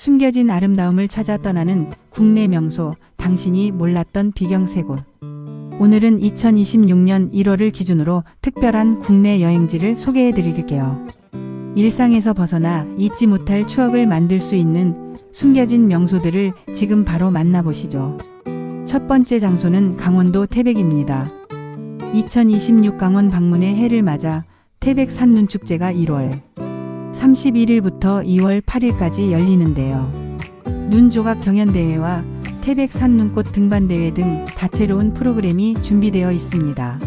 숨겨진 아름다움을 찾아 떠나는 국내 명소, 당신이 몰랐던 비경 세 곳. 오늘은 2026년 1월을 기준으로 특별한 국내 여행지를 소개해 드릴게요. 일상에서 벗어나 잊지 못할 추억을 만들 수 있는 숨겨진 명소들을 지금 바로 만나보시죠. 첫 번째 장소는 강원도 태백입니다. 2026 강원 방문의 해를 맞아 태백 산눈축제가 1월 31일부터 2월 8일까지 열리는데요. 눈조각 경연대회와 태백 산 눈꽃 등반대회 등 다채로운 프로그램이 준비되어 있습니다.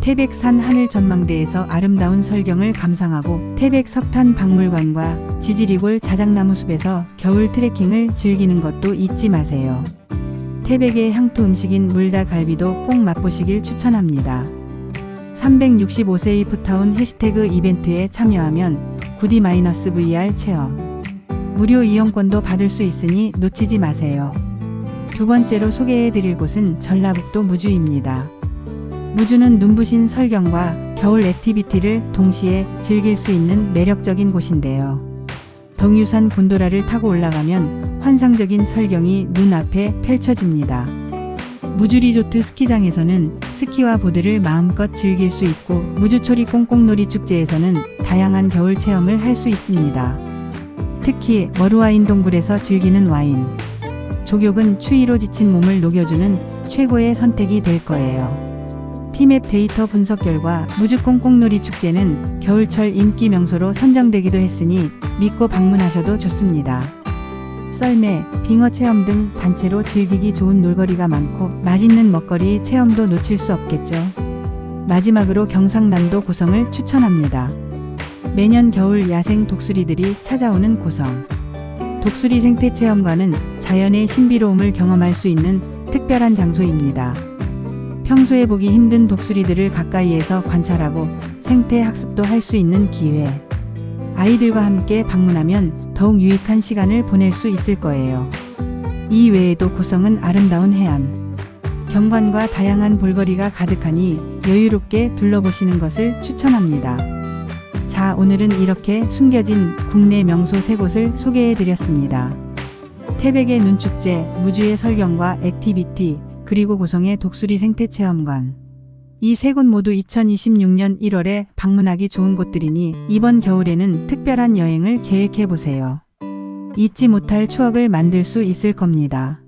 태백산 하늘 전망대에서 아름다운 설경을 감상하고 태백 석탄 박물관과 지지리골 자작나무 숲에서 겨울 트레킹을 즐기는 것도 잊지 마세요. 태백의 향토 음식인 물닭갈비도 꼭 맛보시길 추천합니다. 365세 이프타운 해시태그 이벤트에 참여하면 구디-VR 체험. 무료 이용권도 받을 수 있으니 놓치지 마세요. 두 번째로 소개해 드릴 곳은 전라북도 무주입니다. 무주는 눈부신 설경과 겨울 액티비티를 동시에 즐길 수 있는 매력적인 곳인데요. 덩유산 곤도라를 타고 올라가면 환상적인 설경이 눈앞에 펼쳐집니다. 무주리조트 스키장에서는 스키와 보드를 마음껏 즐길 수 있고 무주초리 꽁꽁놀이 축제에서는 다양한 겨울 체험을 할 수 있습니다. 특히 머루와인 동굴에서 즐기는 와인. 조격은 추위로 지친 몸을 녹여주는 최고의 선택이 될 거예요. 티맵 데이터 분석 결과 무주 꽁꽁놀이 축제는 겨울철 인기 명소로 선정되기도 했으니 믿고 방문하셔도 좋습니다. 썰매, 빙어 체험 등 단체로 즐기기 좋은 놀거리가 많고 맛있는 먹거리 체험도 놓칠 수 없겠죠. 마지막으로 경상남도 고성을 추천합니다. 매년 겨울 야생 독수리들이 찾아오는 고성. 독수리 생태 체험관은 자연의 신비로움을 경험할 수 있는 특별한 장소입니다. 평소에 보기 힘든 독수리들을 가까이에서 관찰하고 생태 학습도 할 수 있는 기회. 아이들과 함께 방문하면 더욱 유익한 시간을 보낼 수 있을 거예요. 이 외에도 고성은 아름다운 해안, 경관과 다양한 볼거리가 가득하니 여유롭게 둘러보시는 것을 추천합니다. 자, 오늘은 이렇게 숨겨진 국내 명소 세 곳을 소개해 드렸습니다. 태백의 눈축제, 무주의 설경과 액티비티, 그리고 고성의 독수리 생태체험관. 이 세 곳 모두 2026년 1월에 방문하기 좋은 곳들이니 이번 겨울에는 특별한 여행을 계획해 보세요. 잊지 못할 추억을 만들 수 있을 겁니다.